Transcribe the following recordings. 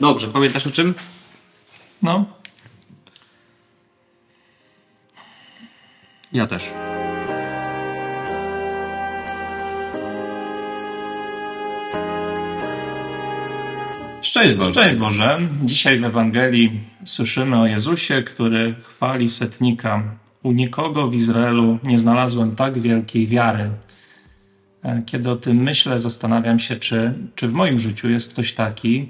Dobrze, pamiętasz o czym? No, Ja też. Szczęść Boże. Cześć Boże. Dzisiaj w Ewangelii słyszymy o Jezusie, który chwali setnika. U nikogo w Izraelu nie znalazłem tak wielkiej wiary. E, Kiedy o tym myślę, zastanawiam się, czy, czy w moim życiu jest ktoś taki,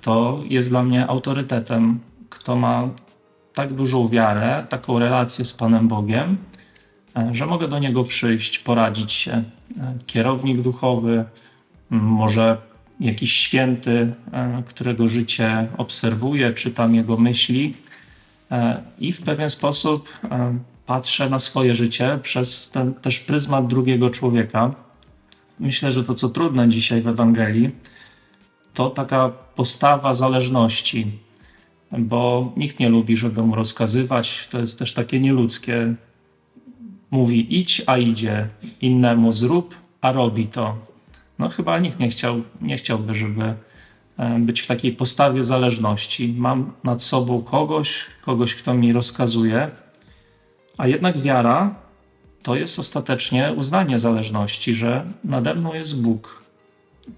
kto jest dla mnie autorytetem, kto ma tak dużą wiarę, taką relację z Panem Bogiem, e, że mogę do niego przyjść, poradzić się. E, Kierownik duchowy, może jakiś święty, e, którego życie obserwuję, czytam jego myśli i w pewien sposób patrzę na swoje życie przez ten też pryzmat drugiego człowieka. Myślę, że to, co trudne dzisiaj w Ewangelii, to taka postawa zależności, bo nikt nie lubi, żeby mu rozkazywać. To jest też takie nieludzkie. Mówi idź, a idzie. Innemu zrób, a robi to. No chyba nikt nie, chciał, nie chciałby, żeby e, być w takiej postawie zależności. Mam nad sobą kogoś, kogoś, kto mi rozkazuje, a jednak wiara to jest ostatecznie uznanie zależności, że nade mną jest Bóg.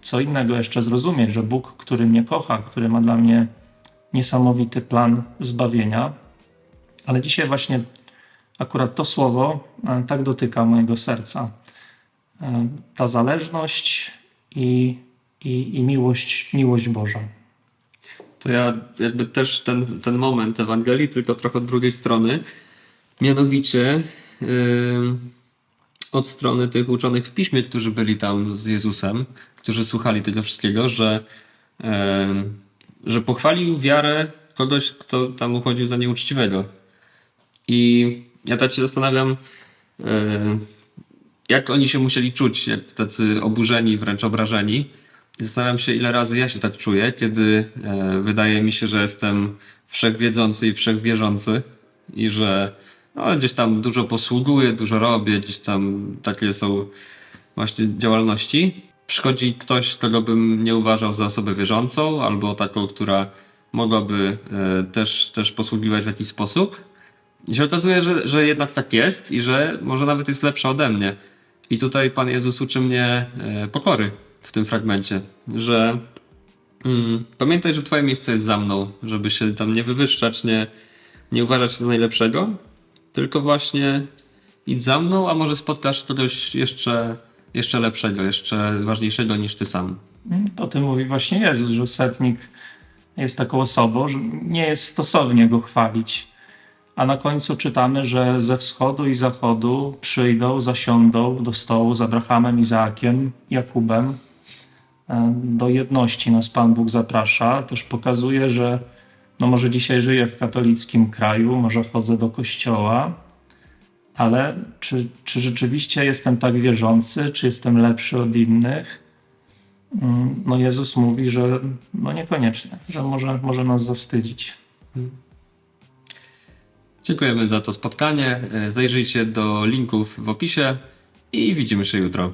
Co innego jeszcze zrozumieć, że Bóg, który mnie kocha, który ma dla mnie niesamowity plan zbawienia, ale dzisiaj właśnie akurat to słowo e, tak dotyka mojego serca. E, Ta zależność i, i, i miłość, miłość Boża. To ja jakby też ten, ten moment Ewangelii, tylko trochę od drugiej strony. Mianowicie yy, od strony tych uczonych w piśmie, którzy byli tam z Jezusem, którzy słuchali tego wszystkiego, że, że pochwalił wiarę kogoś, kto tam uchodził za nieuczciwego. I ja tak się zastanawiam, jak oni się musieli czuć, jak tacy oburzeni, wręcz obrażeni. Zastanawiam się, ile razy ja się tak czuję, kiedy wydaje mi się, że jestem wszechwiedzący i wszechwierzący i że no, gdzieś tam dużo posługuję, dużo robię, gdzieś tam takie są właśnie działalności. Przychodzi ktoś, kogo bym nie uważał za osobę wierzącą, albo taką, która mogłaby e, też, też posługiwać w jakiś sposób. I się okazuje, że, że jednak tak jest i że może nawet jest lepsza ode mnie. I tutaj Pan Jezus uczy mnie e, pokory w tym fragmencie, że mm, pamiętaj, że Twoje miejsce jest za mną, żeby się tam nie wywyższać, nie, nie uważać za najlepszego, tylko właśnie idź za mną, a może spotkasz kogoś jeszcze, jeszcze lepszego, jeszcze ważniejszego niż Ty sam. To tym mówi właśnie Jezus, że setnik jest taką osobą, że nie jest stosownie go chwalić. A na końcu czytamy, że ze wschodu i zachodu przyjdą, zasiądą do stołu z Abrahamem, Izaakiem, Jakubem. Do jedności nas Pan Bóg zaprasza. Też pokazuje, że no może dzisiaj żyję w katolickim kraju, może chodzę do kościoła, ale czy, czy rzeczywiście jestem tak wierzący, czy jestem lepszy od innych? Mm, No Jezus mówi, że no niekoniecznie, że może, może nas zawstydzić. Dziękujemy za to spotkanie. E, Zajrzyjcie do linków w opisie i widzimy się jutro.